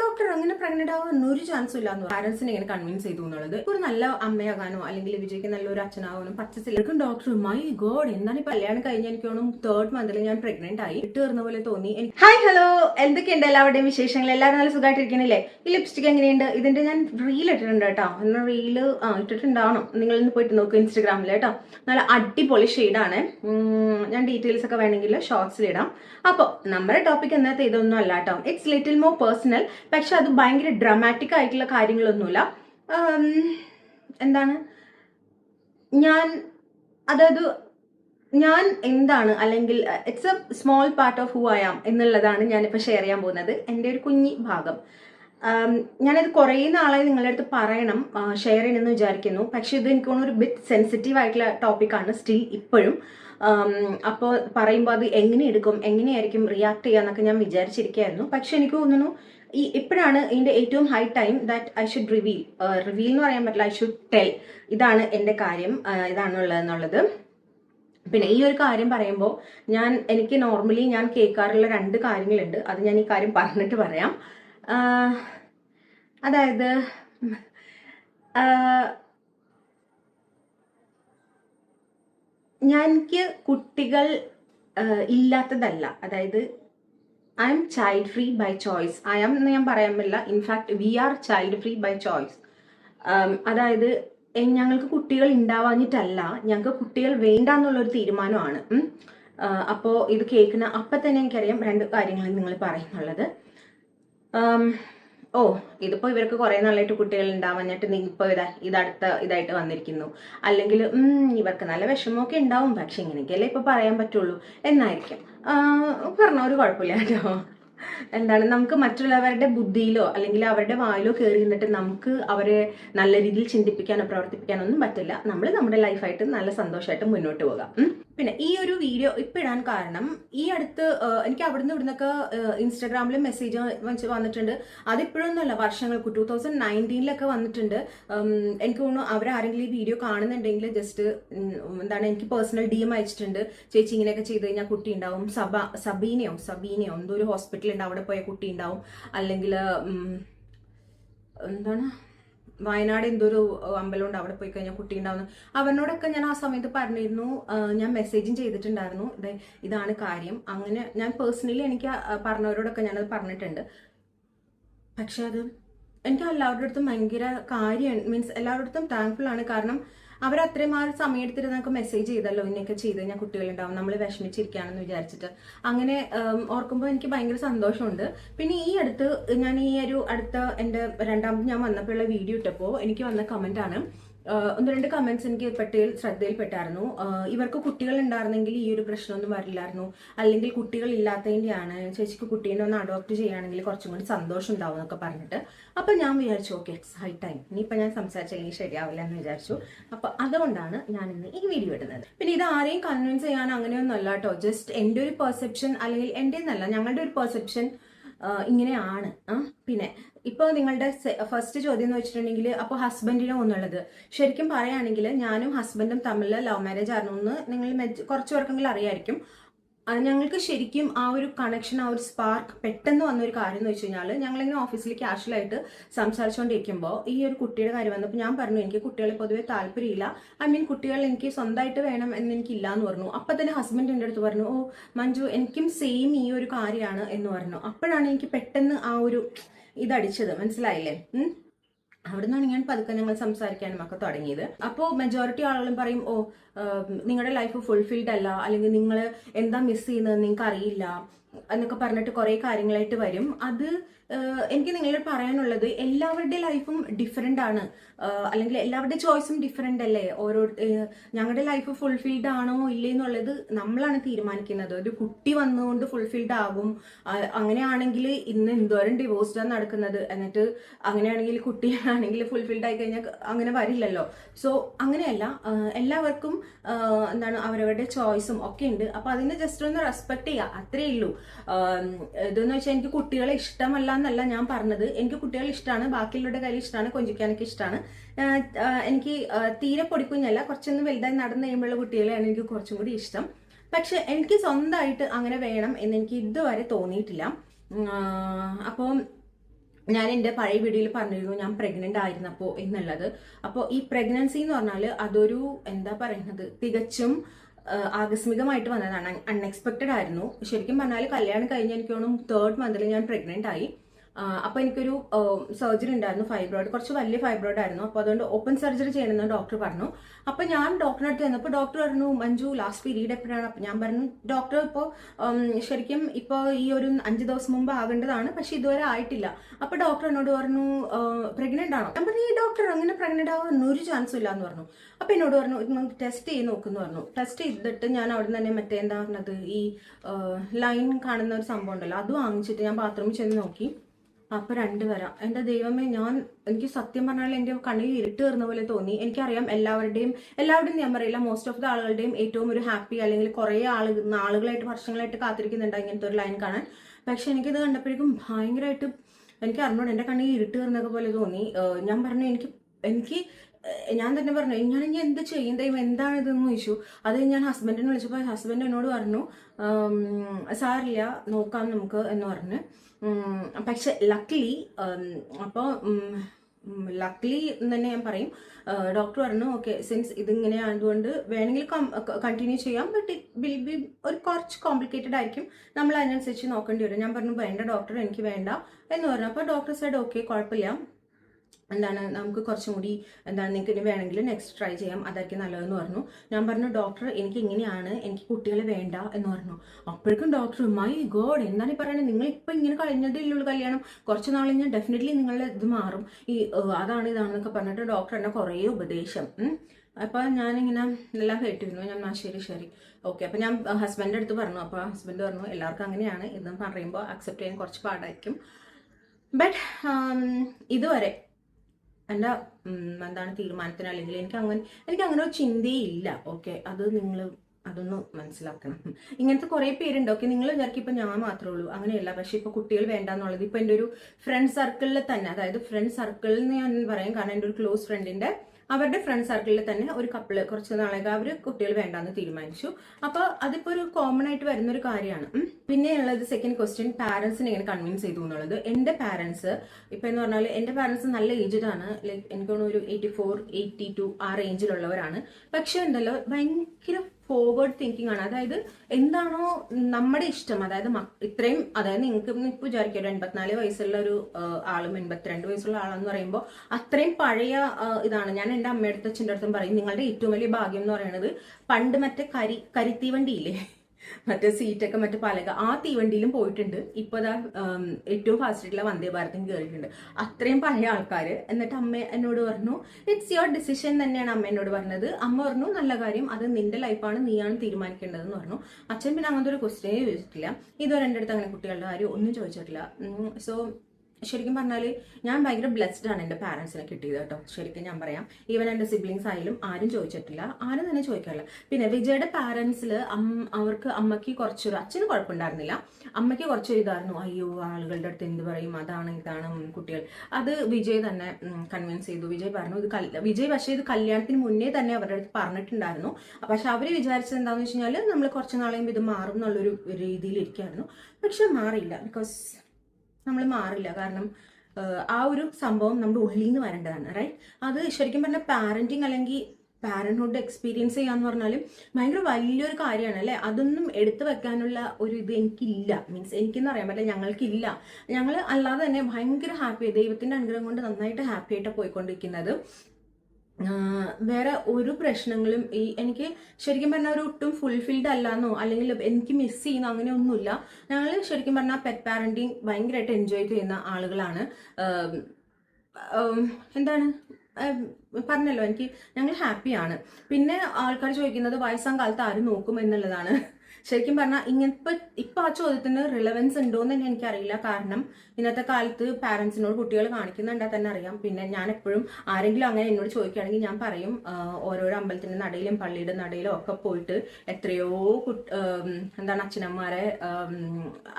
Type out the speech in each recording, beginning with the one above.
Doctor അങ്ങനെ pregnant ആവാൻ ഒരു ചാൻസും ഇല്ല എന്ന് പാരന്റ്സിനെ ഇങ്ങനെ കൺവിൻസ് ചെയ്തു എന്നുള്ളത്. ഒരു നല്ല അമ്മയാകാനോ അല്ലെങ്കിൽ വിജയ്ക്ക് നല്ലൊരു അച്ഛനാകാനോ പച്ചസിലും ഡോക്ടർ മൈ ഗോഡ് എന്താണ് ഇപ്പൊ കല്യാണം കഴിഞ്ഞ എനിക്ക് തോന്നുന്നു തേർഡ് മന്തിൽ ഞാൻ പ്രഗ്നന്റ് ആയി. ഇട്ട് വരുന്ന പോലെ തോന്നി. ഹായ് ഹലോ എന്തൊക്കെയുണ്ട് എല്ലാവരുടെയും വിശേഷങ്ങൾ? എല്ലാവരും നല്ല സുഖമായിട്ടിരിക്കണില്ലേ ഈ ലിപ്സ്റ്റിക് എങ്ങനെയുണ്ട്? ഇതിന്റെ ഞാൻ റീൽ ഇട്ടിട്ടുണ്ട് കേട്ടോ. എന്നാൽ റീൽ ഇട്ടിട്ടുണ്ടാവണം. നിങ്ങൾ ഇന്ന് പോയിട്ട് നോക്കുക ഇൻസ്റ്റഗ്രാമിൽ കേട്ടോ. നല്ല അടിപൊളി ഷെയ്ഡാണ് ഞാൻ ഡീറ്റെയിൽസ് ഒക്കെ വേണമെങ്കിൽ ഷോർട്സിൽ ഇടാം. അപ്പോൾ നമ്മുടെ ടോപ്പിക് എന്നത്തെ ഇതൊന്നും അല്ല കേട്ടോ. ഇറ്റ്സ് ലിറ്റിൽ മോർ പേഴ്സണൽ പക്ഷെ അത് ഭയങ്കര ഡ്രാമാറ്റിക് ആയിട്ടുള്ള കാര്യങ്ങളൊന്നുമില്ല. എന്താണ്? ഞാൻ അതായത് ഞാൻ എന്താണ് അല്ലെങ്കിൽ it's a small part of who I am എന്നുള്ളതാണ് ഞാനിപ്പോൾ ഷെയർ ചെയ്യാൻ പോകുന്നത്. എന്റെ ഒരു കുഞ്ഞി ഭാഗം. ഞാനത് കുറേ നാളായി നിങ്ങളുടെ അടുത്ത് പറയണം ഷെയർ ചെയ്യണമെന്ന് വിചാരിക്കുന്നു. പക്ഷെ ഇത് എനിക്ക് തോന്നുന്നു ഒരു ബിറ്റ് സെൻസിറ്റീവ് ആയിട്ടുള്ള ടോപ്പിക്കാണ് സ്റ്റിൽ ഇപ്പോഴും. അപ്പോൾ പറയുമ്പോൾ അത് എങ്ങനെ എടുക്കും എങ്ങനെയായിരിക്കും റിയാക്ട് ചെയ്യാന്നൊക്കെ ഞാൻ വിചാരിച്ചിരിക്കുകയായിരുന്നു. പക്ഷെ എനിക്ക് തോന്നുന്നു ഈ ഇപ്പോഴാണ് ഇതിന്റെ ഏറ്റവും high time that I should reveal reveal എന്ന് പറയാൻ പറ്റില്ല ഐ ഷുഡ് ടെൽ ഇതാണ് എന്റെ കാര്യം ഇതാണുള്ളതെന്നുള്ളത് പിന്നെ ഈ ഒരു കാര്യം പറയുമ്പോൾ ഞാൻ എനിക്ക് നോർമലി ഞാൻ കേൾക്കാറുള്ള രണ്ട് കാര്യങ്ങളുണ്ട്. അത് ഞാൻ ഈ കാര്യം പറഞ്ഞിട്ട് പറയാം. അതായത് ഞാൻ കുട്ടികൾ ഇല്ലാത്തതല്ല. അതായത് I'm child free by choice I'm എന്ന് ഞാൻ പറയാൻ പറ്റില്ല. In fact we are child free by choice അതായത് ഞങ്ങൾക്ക് കുട്ടികൾ ഉണ്ടാവാഞ്ഞിട്ടല്ല. ഞങ്ങൾക്ക് കുട്ടികൾ വേണ്ട എന്നുള്ളൊരു തീരുമാനമാണ് അപ്പോൾ ഇത് കേൾക്കുന്ന അപ്പം തന്നെ എനിക്കറിയാം രണ്ട് കാര്യങ്ങൾ നിങ്ങൾ പറയുന്നുള്ളത്. ആം, ഓ ഇതിപ്പോ ഇവർക്ക് കുറെ നാളായിട്ട് കുട്ടികൾ ഉണ്ടാവാഞ്ഞിട്ട് നീ ഇപ്പൊ ഇതാ ഇതടുത്ത ഇതായിട്ട് വന്നിരിക്കുന്നു. അല്ലെങ്കിൽ ഇവർക്ക് നല്ല വിഷമമൊക്കെ ഉണ്ടാവും പക്ഷെ ഇങ്ങനെയൊക്കെയല്ലേ ഇപ്പൊ പറയാൻ പറ്റുള്ളൂ. എന്നായിരിക്കും. പറഞ്ഞോ ഒരു കുഴപ്പമില്ല കേട്ടോ. എന്താണ് നമുക്ക് മറ്റുള്ളവരുടെ ബുദ്ധിയിലോ അല്ലെങ്കിൽ അവരുടെ വായിലോ കയറി നിന്നിട്ട് നമുക്ക് അവരെ നല്ല രീതിയിൽ ചിന്തിപ്പിക്കാനോ പ്രവർത്തിപ്പിക്കാനോ ഒന്നും പറ്റില്ല. നമ്മൾ നമ്മുടെ ലൈഫായിട്ട് നല്ല സന്തോഷമായിട്ട് മുന്നോട്ട് പോകാം. പിന്നെ ഈ ഒരു വീഡിയോ ഇപ്പൊ ഇടാൻ കാരണം ഈ അടുത്ത് എനിക്ക് അവിടുന്ന് ഇവിടുന്നൊക്കെ ഇൻസ്റ്റാഗ്രാമിലും മെസ്സേജ് വന്നിട്ടുണ്ട്. അതിപ്പോഴൊന്നുമല്ല വർഷങ്ങൾക്ക് ടൂ തൗസൻഡ് നയന്റീനിലൊക്കെ വന്നിട്ടുണ്ട്. എനിക്ക് തോന്നുന്നു അവരാരെങ്കിലും ഈ വീഡിയോ കാണുന്നുണ്ടെങ്കിൽ ജസ്റ്റ് എന്താണ് എനിക്ക് പേഴ്സണൽ ഡി എം അയച്ചിട്ടുണ്ട്. ചേച്ചി ഇങ്ങനെയൊക്കെ ചെയ്ത് കഴിഞ്ഞാൽ കുട്ടി ഉണ്ടാവും. സബ സബീനയോ സബീനയോ എന്തോ ഒരു ഹോസ്പിറ്റലുണ്ട് അവിടെ പോയ കുട്ടി ഉണ്ടാവും. അല്ലെങ്കിൽ എന്താണ്? വയനാട് എന്തോ ഒരു അമ്പലമുണ്ട്. അവിടെ പോയി കഴിഞ്ഞാൽ കുട്ടി ഉണ്ടാവുന്നു അവനോടൊക്കെ ഞാൻ ആ സമയത്ത് പറഞ്ഞിരുന്നു. ഞാൻ മെസ്സേജും ചെയ്തിട്ടുണ്ടായിരുന്നു. ഇത് ഇതാണ് കാര്യം. അങ്ങനെ ഞാൻ പേഴ്സണലി എനിക്ക് പറഞ്ഞവരോടൊക്കെ ഞാനത് പറഞ്ഞിട്ടുണ്ട്. പക്ഷെ അത് എനിക്ക് എല്ലാവരുടെ അടുത്തും ഭയങ്കര കാര്യം മീൻസ് എല്ലാവരുടെ അടുത്തും താങ്ക്ഫുൾ ആണ്. കാരണം അവർ അത്രയും ആ ഒരു നമുക്ക് മെസ്സേജ് ചെയ്തല്ലോ ഇന്നൊക്കെ ചെയ്ത് കഴിഞ്ഞാൽ കുട്ടികളുണ്ടാവും നമ്മൾ വിഷമിച്ചിരിക്കുകയാണെന്ന് വിചാരിച്ചിട്ട്. അങ്ങനെ ഓർക്കുമ്പോൾ എനിക്ക് ഭയങ്കര സന്തോഷമുണ്ട്. പിന്നെ ഈ അടുത്ത് ഞാൻ ഈ ഒരു അടുത്ത എന്റെ രണ്ടാമത് ഞാൻ വന്നപ്പോഴുള്ള വീഡിയോ ഇട്ടപ്പോൾ എനിക്ക് വന്ന കമന്റ് ആണ് ഒന്ന് രണ്ട് കമന്റ്സ് എനിക്ക് പെട്ടതിൽ ശ്രദ്ധയിൽപ്പെട്ടായിരുന്നു. ഇവർക്ക് കുട്ടികൾ ഉണ്ടായിരുന്നെങ്കിൽ ഈ ഒരു പ്രശ്നമൊന്നും വരില്ലായിരുന്നു. അല്ലെങ്കിൽ കുട്ടികൾ ഇല്ലാത്തതിന്റെയാണ് ചേച്ചിക്ക് കുട്ടീനെ ഒന്ന് അഡോപ്റ്റ് ചെയ്യുകയാണെങ്കിൽ കുറച്ചും കൂടി സന്തോഷം ഉണ്ടാവും എന്നൊക്കെ പറഞ്ഞിട്ട്. അപ്പം ഞാൻ വിചാരിച്ചു ഓക്കെ ഇറ്റ്സ് ഹൈ ടൈം ഇനിയിപ്പോൾ ഞാൻ സംസാരിച്ചില്ലെങ്കിൽ ശരിയാവില്ല എന്ന് വിചാരിച്ചു. അപ്പം അതുകൊണ്ടാണ് ഞാൻ ഇന്ന് ഈ വീഡിയോ ഇടുന്നത്. പിന്നെ ഇത് ആരെയും കൺവിൻസ് ചെയ്യാൻ അങ്ങനെയൊന്നും അല്ല കേട്ടോ. ജസ്റ്റ് എന്റെ ഒരു പെർസെപ്ഷൻ അല്ലെങ്കിൽ എന്റെ ഞങ്ങളുടെ ഒരു പെർസെപ്ഷൻ ഇങ്ങനെയാണ്. പിന്നെ ഇപ്പോൾ നിങ്ങളുടെ ഫസ്റ്റ് ചോദ്യം എന്ന് വെച്ചിട്ടുണ്ടെങ്കിൽ അപ്പോൾ ഹസ്ബൻഡിനോ എന്നുള്ളത് ശരിക്കും പറയുകയാണെങ്കിൽ ഞാനും ഹസ്ബൻഡും തമ്മിൽ ലവ് മാരേജ് ആയിരുന്നു എന്ന് നിങ്ങൾ കുറച്ചു പേർക്കെങ്കിലും അറിയായിരിക്കും. ഞങ്ങൾക്ക് ശരിക്കും ആ ഒരു കണക്ഷൻ ആ ഒരു സ്പാർക്ക് പെട്ടെന്ന് വന്ന ഒരു കാര്യം എന്ന് വെച്ച് കഴിഞ്ഞാൽ ഞങ്ങളിങ്ങനെ ഓഫീസിൽ ക്യാഷ്വലായിട്ട് സംസാരിച്ചുകൊണ്ടിരിക്കുമ്പോൾ ഈ ഒരു കുട്ടിയുടെ കാര്യം വന്നപ്പോൾ ഞാൻ പറഞ്ഞു എനിക്ക് കുട്ടികളെ പൊതുവേ താല്പര്യമില്ല. ഐ മീൻ കുട്ടികൾ എനിക്ക് സ്വന്തമായിട്ട് വേണം എന്ന് എനിക്കില്ല എന്ന് പറഞ്ഞു. അപ്പം തന്നെ ഹസ്ബൻഡ് എന്റെ അടുത്ത് പറഞ്ഞു ഓ മഞ്ജു എനിക്കും സെയിം ഈ ഒരു കാര്യമാണ് എന്ന് പറഞ്ഞു. അപ്പോഴാണ് എനിക്ക് പെട്ടെന്ന് ആ ഒരു ഇതടിച്ചത്. മനസ്സിലായില്ലേ? അവിടെ നിന്നാണ് ഞാൻ പതുക്കെ ഞങ്ങൾ സംസാരിക്കാനും ഒക്കെ തുടങ്ങിയത്. അപ്പോൾ മെജോറിറ്റി ആളുകളും പറയും ഓ നിങ്ങളുടെ ലൈഫ് ഫുൾഫിൽഡ് അല്ല അല്ലെങ്കിൽ നിങ്ങൾ എന്താ മിസ് ചെയ്യുന്നത് നിങ്ങൾക്ക് അറിയില്ല എന്നൊക്കെ പറഞ്ഞിട്ട് കുറേ കാര്യങ്ങളായിട്ട് വരും. അത് എനിക്ക് നിങ്ങളോട് പറയാനുള്ളത് എല്ലാവരുടെ ലൈഫും ഡിഫറെന്റ് ആണ്. അല്ലെങ്കിൽ എല്ലാവരുടെ ചോയ്സും ഡിഫറെന്റ് അല്ലേ? ഓരോ ഞങ്ങളുടെ ലൈഫ് ഫുൾഫിൽഡ് ആണോ ഇല്ലേ എന്നുള്ളത് നമ്മളാണ് തീരുമാനിക്കുന്നത്. ഒരു കുട്ടി വന്നുകൊണ്ട് ഫുൾഫിൽഡ് ആകും. അങ്ങനെയാണെങ്കിൽ ഇന്ന് എന്തോരം ഡിവോഴ്സ്ഡാണ് നടക്കുന്നത്. എന്നിട്ട് അങ്ങനെയാണെങ്കിൽ കുട്ടിയാണെങ്കിൽ ഫുൾഫിൽഡ് ആയി കഴിഞ്ഞാൽ അങ്ങനെ വരില്ലല്ലോ. സോ അങ്ങനെയല്ല. എല്ലാവർക്കും എന്താണ് അവരവരുടെ ചോയ്സും ഒക്കെ ഉണ്ട്. അപ്പൊ അതിനെ ജസ്റ്റ് ഒന്ന് റെസ്പെക്ട് ചെയ്യുക അത്രേ ഉള്ളൂ ഇതെന്ന് വെച്ചാൽ എനിക്ക് കുട്ടികളെ ഇഷ്ടമല്ല എന്നല്ല ഞാൻ പറഞ്ഞത്. എനിക്ക് കുട്ടികളെ ഇഷ്ടമാണ് ബാക്കിയുള്ളവരുടെ കയ്യിൽ ഇഷ്ടമാണ് കൊഞ്ചിക്കാനൊക്കെ ഇഷ്ടമാണ് എനിക്ക് തീരെ പൊടിക്കുഞ്ഞല്ല കുറച്ചൊന്ന് വലുതായി നടന്നു കഴിയുമ്പോഴുള്ള കുട്ടികളെയാണ് എനിക്ക് കുറച്ചും കൂടി ഇഷ്ടം. പക്ഷെ എനിക്ക് സ്വന്തമായിട്ട് അങ്ങനെ വേണം എന്ന് എനിക്ക് ഇതുവരെ തോന്നിയിട്ടില്ല. അപ്പോൾ അപ്പം ഞാൻ എന്റെ പഴയ വീഡിയോയിൽ പറഞ്ഞിരുന്നു ഞാൻ പ്രഗ്നന്റ് ആയിരുന്നപ്പോൾ എന്നുള്ളത്. അപ്പോൾ ഈ പ്രഗ്നൻസി എന്ന് പറഞ്ഞാൽ അതൊരു എന്താ പറയുന്നത്? തികച്ചും ആകസ്മികമായിട്ട് വന്നതാണ്. അൺഎക്സ്പെക്റ്റഡ് ആയിരുന്നു. ശരിക്കും പറഞ്ഞാൽ കല്യാണം കഴിഞ്ഞ് എനിക്ക് തേർഡ് മന്തിൽ ഞാൻ പ്രഗ്നന്റ് ആയി. ആ, അപ്പൊ എനിക്കൊരു സർജറി ഉണ്ടായിരുന്നു ഫൈബ്രോയിഡ് കുറച്ച് വലിയ ഫൈബ്രോയിഡ് ആയിരുന്നു. അപ്പൊ അതുകൊണ്ട് ഓപ്പൺ സർജറി ചെയ്യണമെന്ന് ഡോക്ടർ പറഞ്ഞു. അപ്പൊ ഞാൻ ഡോക്ടറെ അടുത്ത് ചെന്നപ്പോൾ ഡോക്ടർ പറഞ്ഞു മഞ്ജു ലാസ്റ്റ് പീരീഡ് എപ്പോഴാണ്? അപ്പൊ ഞാൻ പറഞ്ഞു ഡോക്ടർ ഇപ്പോ ശരിക്കും ഇപ്പോൾ ഈ ഒരു അഞ്ച് ദിവസം മുമ്പ് ആകേണ്ടതാണ്. പക്ഷെ ഇതുവരെ ആയിട്ടില്ല. അപ്പൊ ഡോക്ടർ എന്നോട് പറഞ്ഞു പ്രഗ്നന്റ് ആണോ? ഞാൻ പറഞ്ഞു ഈ ഡോക്ടർ അങ്ങനെ പ്രഗ്നന്റ് ആവാൻ ഒരു ചാൻസും ഇല്ല എന്ന് പറഞ്ഞു. അപ്പൊ എന്നോട് പറഞ്ഞു നമുക്ക് ടെസ്റ്റ് ചെയ്ത് നോക്കുന്നു പറഞ്ഞു. ടെസ്റ്റ് ചെയ്തിട്ട് ഞാൻ അവിടെ തന്നെ മറ്റേ എന്താ പറഞ്ഞത് ഈ ലൈൻ കാണുന്ന ഒരു സംഭവം ഉണ്ടല്ലോ അത് വാങ്ങിച്ചിട്ട് ഞാൻ ബാത്റൂമിൽ ചെന്ന് നോക്കി. അപ്പൊ രണ്ട് വര. എന്റെ ദൈവമേ ഞാൻ എനിക്ക് സത്യം പറഞ്ഞാൽ എന്റെ കണ്ണിൽ ഇരുട്ട് കയറുന്ന പോലെ തോന്നി. എനിക്കറിയാം എല്ലാവരുടെയും എല്ലാവരുടെയും ഞാൻ പറയില്ല മോസ്റ്റ് ഓഫ് ദ ആളുകളുടെയും ഏറ്റവും ഒരു ഹാപ്പി അല്ലെങ്കിൽ കുറെ ആൾ ആളുകളായിട്ട് വർഷങ്ങളായിട്ട് കാത്തിരിക്കുന്നുണ്ട് ഇങ്ങനത്തെ ഒരു ലൈൻ കാണാൻ. പക്ഷെ എനിക്കിത് കണ്ടപ്പോഴേക്കും ഭയങ്കരമായിട്ട് എനിക്ക് അറിഞ്ഞോട് എന്റെ കണ്ണിൽ ഇരുട്ട് കയറുന്നൊക്കെ പോലെ തോന്നി. ഞാൻ പറഞ്ഞു എനിക്ക് എനിക്ക് ഞാൻ തന്നെ പറഞ്ഞു ഞാൻ ഇനി എന്ത് ചെയ്യും ദൈവം എന്താണ് ഇതെന്ന് ചോദിച്ചു. അത് ഞാൻ ഹസ്ബൻഡിനെ വിളിച്ചപ്പോൾ ഹസ്ബൻഡ് എന്നോട് പറഞ്ഞു സാറില്ല നോക്കാം നമുക്ക് എന്ന് പറഞ്ഞ്. പക്ഷെ ലക്കിലി അപ്പോൾ ലക്ലി എന്ന് തന്നെ ഞാൻ പറയും. ഡോക്ടർ പറഞ്ഞു ഓക്കെ സിൻസ് ഇതിങ്ങനെ ആയതുകൊണ്ട് വേണമെങ്കിൽ കണ്ടിന്യൂ ചെയ്യാം ബട്ട് ഇറ്റ് വിൽ ബി ഒരു കുറച്ച് കോംപ്ലിക്കേറ്റഡ് ആയിരിക്കും. നമ്മൾ അതിനനുസരിച്ച് നോക്കേണ്ടി വരും. ഞാൻ പറഞ്ഞു വേണ്ട ഡോക്ടർ എനിക്ക് വേണ്ട എന്ന് പറഞ്ഞു. അപ്പോൾ ഡോക്ടർ സൈഡ് ഓക്കെ കുഴപ്പമില്ല. എന്താണ് നമുക്ക് കുറച്ചും കൂടി എന്താണ് നിങ്ങൾക്ക് ഇനി വേണമെങ്കിൽ നെക്സ്റ്റ് ട്രൈ ചെയ്യാം. അതായിരിക്കും നല്ലതെന്ന് പറഞ്ഞു. ഞാൻ പറഞ്ഞു ഡോക്ടർ എനിക്ക് ഇങ്ങനെയാണ് എനിക്ക് കുട്ടികളെ വേണ്ട എന്ന് പറഞ്ഞു. അപ്പോഴേക്കും ഡോക്ടർ മൈ ഗോഡ് എന്താണ് ഈ പറയുന്നത് നിങ്ങൾ ഇപ്പം ഇങ്ങനെ കഴിഞ്ഞതേ ഉള്ളൂ കല്യാണം. കുറച്ച് നാൾ കഴിഞ്ഞാൽ ഡെഫിനറ്റ്ലി നിങ്ങളുടെ ഇത് മാറും. ഈ അതാണ് ഇതാണെന്നൊക്കെ പറഞ്ഞിട്ട് ഡോക്ടർ എന്നെ കുറേ ഉപദേശം. അപ്പോൾ ഞാനിങ്ങനെ എല്ലാം കേട്ടിരുന്നു. ഞാൻ ശരി ശരി. ഓക്കെ അപ്പോൾ ഞാൻ ഹസ്ബൻഡിന്റെ അടുത്ത് പറഞ്ഞു. അപ്പോൾ ഹസ്ബൻഡ് പറഞ്ഞു എല്ലാവർക്കും അങ്ങനെയാണ്. ഇതെന്ന് പറയുമ്പോൾ അക്സെപ്റ്റ് ചെയ്യാൻ കുറച്ച് പാടായിരിക്കും. ബട്ട് ഇതുവരെ എന്റെ എന്താണ് തീരുമാനത്തിന്? അല്ലെങ്കിൽ എനിക്ക് അങ്ങനെ എനിക്ക് അങ്ങനെ ഒരു ചിന്തയില്ല. ഓക്കെ അത് നിങ്ങൾ അതൊന്ന് മനസ്സിലാക്കണം. ഇങ്ങനത്തെ കുറേ പേരുണ്ട്. ഓക്കെ നിങ്ങൾ വിചാരിക്കും ഇപ്പം ഞാൻ മാത്രമേ ഉള്ളൂ. അങ്ങനെയല്ല. പക്ഷെ ഇപ്പോൾ കുട്ടികൾ വേണ്ട എന്നുള്ളത് ഇപ്പം എന്റെ ഒരു ഫ്രണ്ട് സർക്കിളിൽ തന്നെ അതായത് ഫ്രണ്ട് സർക്കിളിൽ ഞാൻ പറയും. കാരണം എന്റെ ഒരു ക്ലോസ് ഫ്രണ്ടിന്റെ അവരുടെ ഫ്രണ്ട് സർക്കിളിൽ തന്നെ ഒരു കപ്പിൾ കുറച്ച് നാളേക്ക് അവർ കുട്ടികൾ വേണ്ടാന്ന് തീരുമാനിച്ചു. അപ്പോൾ അതിപ്പോൾ ഒരു കോമൺ ആയിട്ട് വരുന്ന ഒരു കാര്യമാണ്. പിന്നെയുള്ളത് സെക്കൻഡ് ക്വസ്റ്റ്യൻ പാരൻസിനെ എങ്ങനെ കൺവിൻസ് ചെയ്തു എന്നുള്ളത്. എന്റെ പാരൻസ് ഇപ്പം എന്ന് പറഞ്ഞാൽ എന്റെ പാരൻസ് നല്ല ഏജ്ഡ് ആണ്. ലൈക്ക് എനിക്ക് ഒരു എയ്റ്റി ഫോർ എയ്റ്റി ടു ആ റേഞ്ചിലുള്ളവരാണ് പക്ഷെ ഉണ്ടല്ലോ ഭയങ്കര ഫോർവേഡ് തിങ്കിങ് ആണ്. അതായത് എന്താണോ നമ്മുടെ ഇഷ്ടം. അതായത് ഇത്രയും അതായത് നിങ്ങൾക്ക് ഇപ്പൊ വിചാരിക്കും ഒരു എൺപത്തിനാല് വയസ്സുള്ള ഒരു ആളും എൺപത്തിരണ്ട് വയസ്സുള്ള ആളെന്ന് പറയുമ്പോൾ അത്രയും പഴയ ഇതാണ്. ഞാൻ എന്റെ അമ്മയുടെ അച്ഛന്റെ അടുത്തും പറയും നിങ്ങളുടെ ഏറ്റവും വലിയ ഭാഗ്യം എന്ന് പറയുന്നത് പണ്ട് മറ്റേ കരി കരിത്തീവണ്ടിയില്ലേ? മറ്റേ സീറ്റൊക്കെ മറ്റേ പലക ആ തീവണ്ടിയിലും പോയിട്ടുണ്ട്. ഇപ്പൊ അതാ ഏറ്റവും ഫാസ്റ്റ് ആയിട്ടുള്ള വന്ദേ ഭാരതം കയറിയിട്ടുണ്ട് അത്രയും പഴയ ആൾക്കാർ എന്നിട്ട് അമ്മ എന്നോട് പറഞ്ഞു ഇറ്റ്സ് യുവർ ഡിസിഷൻ തന്നെയാണ് അമ്മ എന്നോട് പറഞ്ഞത്. അമ്മ പറഞ്ഞു നല്ല കാര്യം. അത് നിന്റെ ലൈഫാണ് നീയാണ് തീരുമാനിക്കേണ്ടതെന്ന് പറഞ്ഞു. അച്ഛൻ പിന്നെ അങ്ങനത്തെ ഒരു ക്വസ്റ്റ്യനേ ചോദിച്ചിട്ടില്ല. ഇതുവരെ എന്റെ അടുത്ത് അങ്ങനെ കുട്ടികളുടെ കാര്യം ഒന്നും ചോദിച്ചിട്ടില്ല. സോ ശരിക്കും പറഞ്ഞാൽ ഞാൻ ഭയങ്കര ബ്ലെസ്ഡ് ആണ് എന്റെ പാരൻസിനെ കിട്ടിയത് കേട്ടോ. ശരിക്കും ഞാൻ പറയാം. ഈവൻ എന്റെ സിബ്ലിങ്സ് ആയാലും ആരും ചോദിച്ചിട്ടില്ല. ആരും തന്നെ ചോദിക്കാറില്ല. പിന്നെ വിജയുടെ പാരൻസിൽ അവർക്ക് അമ്മയ്ക്ക് കുറച്ചൊരു അച്ഛന് കുഴപ്പമുണ്ടായിരുന്നില്ല. അമ്മയ്ക്ക് കുറച്ചൊരു ഇതായിരുന്നു അയ്യോ ആളുകളുടെ അടുത്ത് എന്ത് പറയും? അതാണ് ഇതാണ് കുട്ടികൾ. അത് വിജയ് തന്നെ കൺവിൻസ് ചെയ്തു. വിജയ് പറഞ്ഞു ഇത് വിജയ് പക്ഷേ ഇത് കല്യാണത്തിന് മുന്നേ തന്നെ അവരുടെ അടുത്ത് പറഞ്ഞിട്ടുണ്ടായിരുന്നു. പക്ഷെ അവർ വിചാരിച്ചത് എന്താണെന്ന് വെച്ച് കഴിഞ്ഞാൽ നമ്മൾ കുറച്ച് നാളെയും ഇത് മാറും എന്നുള്ളൊരു രീതിയിൽ ഇരിക്കുകയായിരുന്നു പക്ഷെ മാറിയില്ല. ബിക്കോസ് നമ്മൾ മാറില്ല. കാരണം ആ ഒരു സംഭവം നമ്മുടെ ഉള്ളിൽ നിന്ന് വരേണ്ടതാണ് റൈറ്റ് അത് ശരിക്കും പറഞ്ഞാൽ പാരന്റിങ് അല്ലെങ്കിൽ പാരന്റ്ഹുഡ് എക്സ്പീരിയൻസ് ചെയ്യാന്ന് പറഞ്ഞാലും ഭയങ്കര വലിയൊരു കാര്യമാണ് അല്ലേ? അതൊന്നും എടുത്തു വെക്കാനുള്ള ഒരു ഇത് എനിക്കില്ല. മീൻസ് എനിക്കെന്ന് പറയാൻ പറ്റില്ല ഞങ്ങൾക്കില്ല. ഞങ്ങൾ അല്ലാതെ തന്നെ ഭയങ്കര ഹാപ്പി ദൈവത്തിന്റെ അനുഗ്രഹം കൊണ്ട് നന്നായിട്ട് ഹാപ്പി ആയിട്ട് പോയിക്കൊണ്ടിരിക്കുന്നത്. വേറെ ഒരു പ്രശ്നങ്ങളും ഈ എനിക്ക് ശരിക്കും പറഞ്ഞാൽ ഒരു ഒട്ടും ഫുൾഫിൽഡ് അല്ലാന്നോ അല്ലെങ്കിൽ എനിക്ക് മിസ് ചെയ്യുന്ന അങ്ങനെ ഒന്നുമില്ല ഞങ്ങൾ ശരിക്കും പറഞ്ഞാൽ പെറ്റ് പാരന്റിങ് ഭയങ്കരമായിട്ട് എൻജോയ് ചെയ്യുന്ന ആളുകളാണ്. എന്താണ്? പറഞ്ഞല്ലോ എനിക്ക് ഞങ്ങൾ ഹാപ്പിയാണ് പിന്നെ ആൾക്കാർ ചോദിക്കുന്നത് വയസ്സാം കാലത്ത് ആര് നോക്കും? എന്നുള്ളതാണ്. ശരിക്കും പറഞ്ഞാൽ ഇങ്ങനത്തെ ഇപ്പൊ ആ ചോദ്യത്തിന് റിലവൻസ് ഉണ്ടോ എന്ന് തന്നെ എനിക്കറിയില്ല. കാരണം ഇന്നത്തെ കാലത്ത് പാരന്റ്സിനോട് കുട്ടികൾ കാണിക്കുന്നുണ്ടാ തന്നെ അറിയാം. പിന്നെ ഞാൻ എപ്പോഴും ആരെങ്കിലും അങ്ങനെ എന്നോട് ചോദിക്കുകയാണെങ്കിൽ ഞാൻ പറയും ഓരോരോ അമ്പലത്തിന്റെ നടയിലും പള്ളിയുടെ നടയിലും ഒക്കെ പോയിട്ട് എത്രയോ എന്താണ് അച്ഛനമ്മമാരെ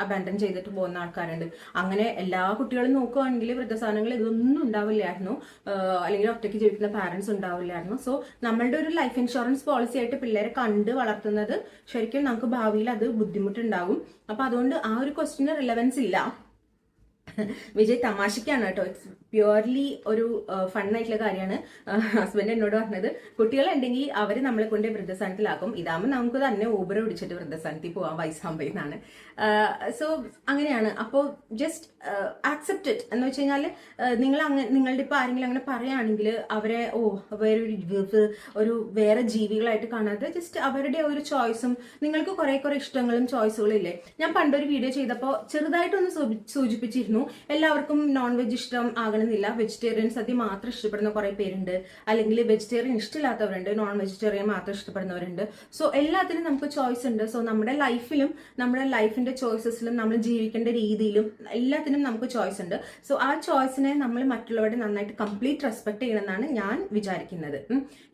അബാൻഡൻ ചെയ്തിട്ട് പോകുന്ന ആൾക്കാരുണ്ട്. അങ്ങനെ എല്ലാ കുട്ടികളും നോക്കുകയാണെങ്കിൽ വൃദ്ധസാധനങ്ങൾ ഇതൊന്നും ഉണ്ടാവില്ലായിരുന്നു. അല്ലെങ്കിൽ ഒറ്റയ്ക്ക് ജീവിക്കുന്ന പാരന്റ്സ് ഉണ്ടാവില്ലായിരുന്നു. സോ നമ്മളുടെ ഒരു ലൈഫ് ഇൻഷുറൻസ് പോളിസി ആയിട്ട് പിള്ളേരെ കണ്ട് വളർത്തുന്നത് ശരിക്കും നമുക്ക് ഭാവിയിൽ അത് ബുദ്ധിമുട്ടുണ്ടാകും. അപ്പൊ അതുകൊണ്ട് ആ ഒരു ക്വസ്റ്റിന് റിലവൻസ് ഇല്ല. വിജയ് തമാശക്കാണ് കേട്ടോ. പ്യുവർലി ഒരു ഫണ്ണായിട്ടുള്ള കാര്യമാണ്. ഹസ്ബൻഡ് എന്നോട് പറഞ്ഞത് കുട്ടികളുണ്ടെങ്കിൽ അവർ നമ്മളെ കൊണ്ട് വൃദ്ധസ്ഥാനത്തിലാക്കും. ഇതാകുമ്പോൾ നമുക്ക് തന്നെ ഊബർ പിടിച്ചിട്ട് വൃദ്ധസ്ഥാനത്തിൽ പോവാം വയസ്സാകുമ്പോൾ എന്നാണ്. സോ അങ്ങനെയാണ്. അപ്പോൾ ജസ്റ്റ് ആക്സെപ്റ്റ് ഇറ്റ് എന്ന് വെച്ച് കഴിഞ്ഞാൽ നിങ്ങൾ അങ്ങനെ നിങ്ങളുടെ ഇപ്പോൾ ആരെങ്കിലും അങ്ങനെ പറയുകയാണെങ്കിൽ അവരെ ഓ വേറൊരു ഒരു വേറെ ജീവികളായിട്ട് കാണാതെ ജസ്റ്റ് അവരുടെ ഒരു ചോയ്സും നിങ്ങൾക്ക് കുറേ കുറെ ഇഷ്ടങ്ങളും ചോയ്സുകളും ഇല്ലേ? ഞാൻ പണ്ടൊരു വീഡിയോ ചെയ്തപ്പോൾ ചെറുതായിട്ടൊന്ന് സൂചി- സൂചിപ്പിച്ചിരുന്നു എല്ലാവർക്കും നോൺ വെജ് ഇഷ്ടം ആകണമെന്നില്ല വെജിറ്റേറിയൻസ് അതി മാത്രം ഇഷ്ടപ്പെടുന്ന കുറെ പേരുണ്ട്. അല്ലെങ്കിൽ വെജിറ്റേറിയൻ ഇഷ്ടമില്ലാത്തവരുണ്ട് നോൺ വെജിറ്റേറിയൻ മാത്രം ഇഷ്ടപ്പെടുന്നവരുണ്ട്. സോ എല്ലാത്തിനും നമുക്ക് ചോയ്സ് ഉണ്ട്. സോ നമ്മുടെ ലൈഫിലും നമ്മുടെ ലൈഫിന്റെ ചോയ്സസിലും നമ്മൾ ജീവിക്കേണ്ട രീതിയിലും എല്ലാത്തിനും നമുക്ക് ചോയ്സ് ഉണ്ട്. സോ ആ ചോയ്സിനെ നമ്മൾ മറ്റുള്ളവരുടെ നന്നായിട്ട് കംപ്ലീറ്റ് റെസ്പെക്ട് ചെയ്യണമെന്നാണ് ഞാൻ വിചാരിക്കുന്നത്.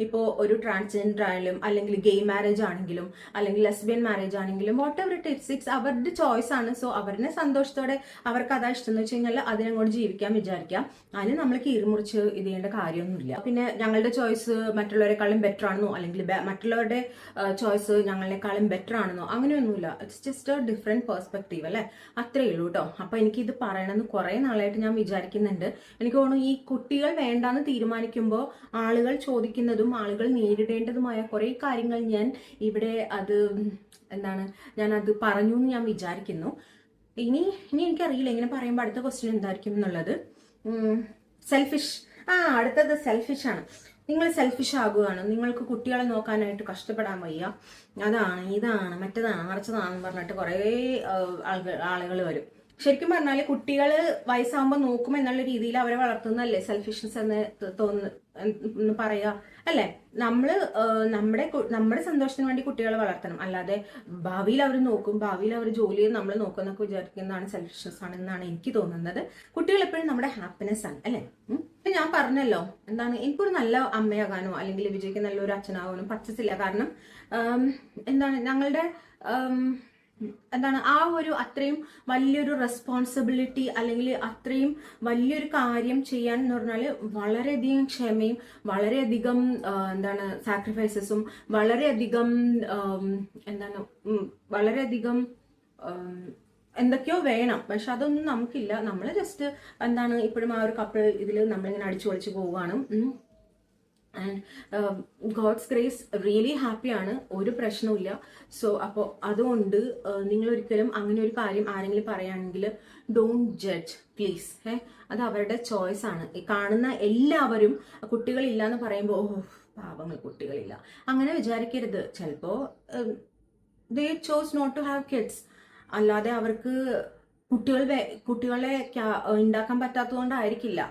ഇപ്പോൾ ഒരു ട്രാൻസ്ജെൻഡർ ആയാലും അല്ലെങ്കിൽ ഗെയ് മാരേജ് ആണെങ്കിലും അല്ലെങ്കിൽ ലെസ്ബിയൻ മാരേജ് ആണെങ്കിലും whatever it it's it's അവരുടെ ചോയ്സ് ആണ്. സോ അവരുടെ സന്തോഷത്തോടെ അവർക്ക് അതാ ഇഷ്ടം എന്ന് വെച്ച് കഴിഞ്ഞാൽ അതിനങ്ങോട്ട് ജീവിക്കാൻ വിചാരിക്കാം. അതിന് നമ്മൾ കീറിമുറിച്ച് ഇത് ചെയ്യേണ്ട കാര്യമൊന്നുമില്ല. പിന്നെ ഞങ്ങളുടെ ചോയ്സ് മറ്റുള്ളവരെക്കാളും ബെറ്റർ ആണെന്നോ അല്ലെങ്കിൽ മറ്റുള്ളവരുടെ ചോയ്സ് ഞങ്ങളെക്കാളും ബെറ്റർ ആണെന്നോ അങ്ങനെയൊന്നുമില്ല. It's just a different perspective അല്ലേ? അത്രേ ഉള്ളൂ കേട്ടോ അപ്പൊ എനിക്ക് ഇത് പറയണമെന്ന് കുറെ നാളായിട്ട് ഞാൻ വിചാരിക്കുന്നുണ്ട്. എനിക്ക് തോന്നുന്നു ഈ കുട്ടികൾ വേണ്ടാന്ന് തീരുമാനിക്കുമ്പോൾ ആളുകൾ ചോദിക്കുന്നതും ആളുകൾ നേരിടേണ്ടതുമായ കുറെ കാര്യങ്ങൾ ഞാൻ ഇവിടെ അത് എന്താണ് ഞാൻ അത് പറഞ്ഞു എന്ന് ഞാൻ വിചാരിക്കുന്നു. ഇനി ഇനി എനിക്കറിയില്ല. ഇങ്ങനെ പറയുമ്പോൾ അടുത്ത ക്വസ്റ്റ്യൻ എന്തായിരിക്കും എന്നുള്ളത്. സെൽഫിഷ് ആ അടുത്തത് സെൽഫിഷ് ആണ്. നിങ്ങൾ സെൽഫിഷ് ആകുകയാണ്. നിങ്ങൾക്ക് കുട്ടികളെ നോക്കാനായിട്ട് കഷ്ടപ്പെടാൻ വയ്യ. അതാണ് ഇതാണ് മറ്റേതാണ് മറിച്ചതാണെന്ന് പറഞ്ഞിട്ട് കുറേ ആളുകൾ ആളുകൾ വരും. ശരിക്കും പറഞ്ഞാൽ കുട്ടികൾ വയസ്സാകുമ്പോൾ നോക്കും എന്നുള്ള രീതിയിൽ അവരെ വളർത്തുന്നല്ലേ സെൽഫിഷ്നസ് എന്ന് തോന്നുന്നു പറയുക അല്ലെ? നമ്മൾ നമ്മുടെ നമ്മുടെ സന്തോഷത്തിന് വേണ്ടി കുട്ടികളെ വളർത്തണം. അല്ലാതെ ഭാവിയിൽ അവർ നോക്കും ഭാവിയിൽ അവർ ജോലി നമ്മൾ നോക്കുന്നൊക്കെ വിചാരിക്കുന്നതാണ് സെൽഫിഷ്നസ് ആണ് എന്നാണ് എനിക്ക് തോന്നുന്നത്. കുട്ടികൾ എപ്പോഴും നമ്മുടെ ഹാപ്പിനെസ് ആണ് അല്ലെ? ഇപ്പൊ ഞാൻ പറഞ്ഞല്ലോ എന്താണ് എനിക്കൊരു നല്ല അമ്മയാകാനോ അല്ലെങ്കിൽ വിജയ്ക്ക് നല്ലൊരു അച്ഛനാകാനോ പറ്റത്തില്ല. കാരണം എന്താണ് ഞങ്ങളുടെ എന്താണ് ആ ഒരു അത്രയും വലിയൊരു റെസ്പോൺസിബിലിറ്റി അല്ലെങ്കിൽ അത്രയും വലിയൊരു കാര്യം ചെയ്യാൻ എന്ന് പറഞ്ഞാൽ വളരെയധികം ക്ഷമയും വളരെയധികം എന്താണ് സാക്രിഫൈസസും വളരെയധികം എന്താണ് വളരെയധികം എന്തൊക്കെയോ വേണം. പക്ഷെ അതൊന്നും നമുക്കില്ല. നമ്മൾ ജസ്റ്റ് എന്താണ് ഇപ്പോഴും ആ ഒരു കപ്പിൾ ഇതിൽ നമ്മളിങ്ങനെ അടിച്ചു പൊളിച്ച് പോവുകയാണ്. ആൻഡ് ഗോഡ്സ് ഗ്രേസ് റിയലി ഹാപ്പിയാണ് ഒരു പ്രശ്നമില്ല സോ അപ്പോൾ അതുകൊണ്ട് നിങ്ങൾ ഒരിക്കലും അങ്ങനെ ഒരു കാര്യം ആരെങ്കിലും പറയുകയാണെങ്കിൽ ഡോണ്ട് ജഡ്ജ് പ്ലീസ് ഏ അത് അവരുടെ ചോയ്സ് ആണ്. കാണുന്ന എല്ലാവരും കുട്ടികളില്ല എന്ന് പറയുമ്പോൾ ഓ പാവങ്ങൾ കുട്ടികളില്ല. അങ്ങനെ വിചാരിക്കരുത്. ചിലപ്പോൾ they chose not to have kids അല്ലാതെ അവർക്ക് കുട്ടികൾ കുട്ടികളെ ഉണ്ടാക്കാൻ പറ്റാത്തതുകൊണ്ടായിരിക്കില്ല?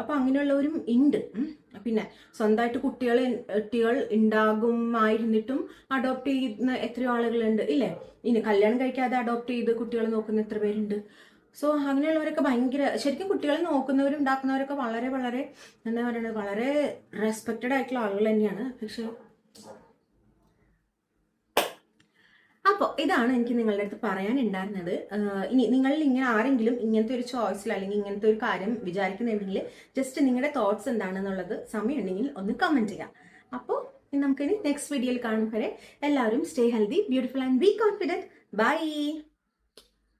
അപ്പൊ അങ്ങനെയുള്ളവരും ഉണ്ട് പിന്നെ സ്വന്തമായിട്ട് കുട്ടികൾ കുട്ടികൾ ഉണ്ടാകുമായിരുന്നിട്ടും അഡോപ്റ്റ് ചെയ്യുന്ന എത്രയോ ആളുകളുണ്ട്. ഇല്ലേ? ഇനി കല്യാണം കഴിക്കാതെ അഡോപ്റ്റ് ചെയ്ത് കുട്ടികളെ നോക്കുന്ന എത്ര പേരുണ്ട്? സോ അങ്ങനെയുള്ളവരൊക്കെ ഭയങ്കര ശരിക്കും കുട്ടികളെ നോക്കുന്നവരും ഉണ്ടാക്കുന്നവരൊക്കെ വളരെ വളരെ എന്താ പറയുന്നത് വളരെ റെസ്പെക്റ്റഡ് ആയിട്ടുള്ള ആളുകൾ തന്നെയാണ്. പക്ഷെ അപ്പോൾ ഇതാണ് എനിക്ക് നിങ്ങളുടെ അടുത്ത് പറയാനുണ്ടായിരുന്നത്. ഇനി നിങ്ങളിൽ ഇങ്ങനെ ആരെങ്കിലും ഇങ്ങനത്തെ ഒരു ചോയ്സിൽ അല്ലെങ്കിൽ ഇങ്ങനത്തെ ഒരു കാര്യം വിചാരിക്കുന്നുണ്ടെങ്കിൽ ജസ്റ്റ് നിങ്ങളുടെ തോട്ട്സ് എന്താണെന്നുള്ളത് സമയമുണ്ടെങ്കിൽ ഒന്ന് കമന്റ് ചെയ്യാം. അപ്പോൾ നമുക്കിനി നെക്സ്റ്റ് വീഡിയോയിൽ കാണും വരെ എല്ലാവരും stay healthy beautiful and be confident bye